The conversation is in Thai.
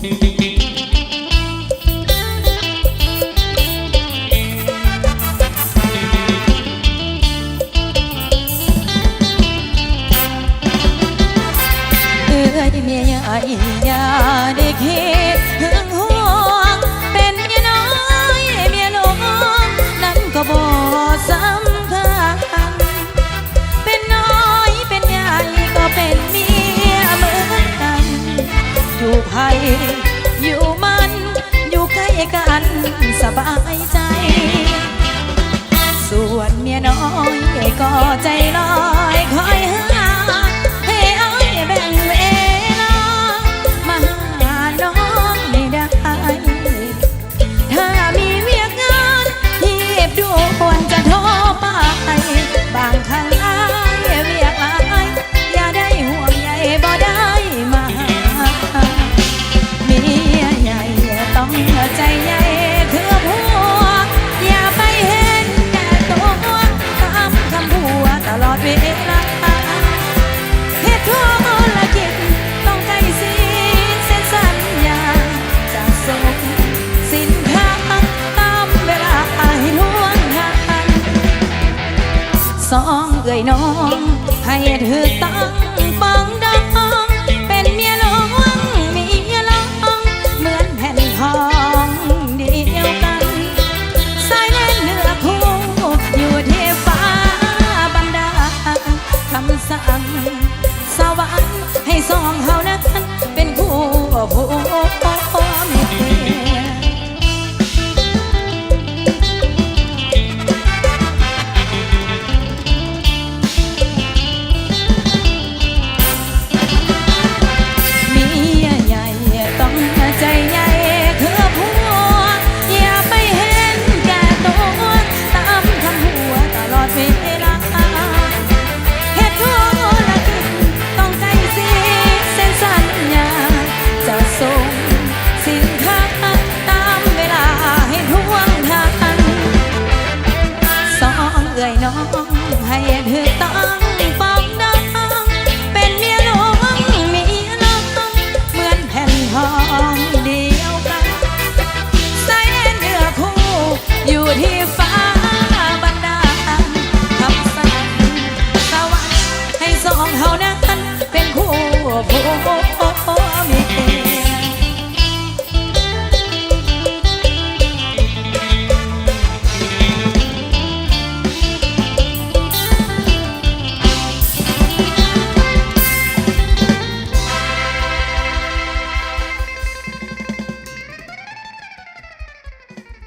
เอ้ยเมียใหญ่อย่าได้คิดถึงห่วงเป็นเมียน้อยเมียหลวงนั้นก็บ่สำคัญ สบายใจ ส่วนเมียน้อยก็ใจลอยคอยหาให้อายแบ่งเวลามาหาน้องไม่ได้ ถ้ามีเวียกงานทีบด่วนจะโทรไป บางครั้งอายเวียกอายอย่าได้ห่วงใยบ่ได้มาหาเมียใหญ่ต้องใจใหญ่ ลอดเวลาเหตุทั่วละกิจต้องใกล้สิ้นเส้นสัญญาจะส่งสินค้าตามเวลาให้ล่วงทันสองเอ่ยน้องให้ถึกต้อ สวรรค์ให้สองเฮานั้นเป็นคู่ผู้แม่ต้องใจ ยน้อง ให้เธอต้องฟังน้อง เป็นเมียหลวงเมียน้องเหมือนแผ่นทองเดียวกันใส่เนื้อคู่อยู่ที่ฟ้าบันดาลคำสั่งสวรรค์ให้สองเฮานั้นเป็นคู่ผู้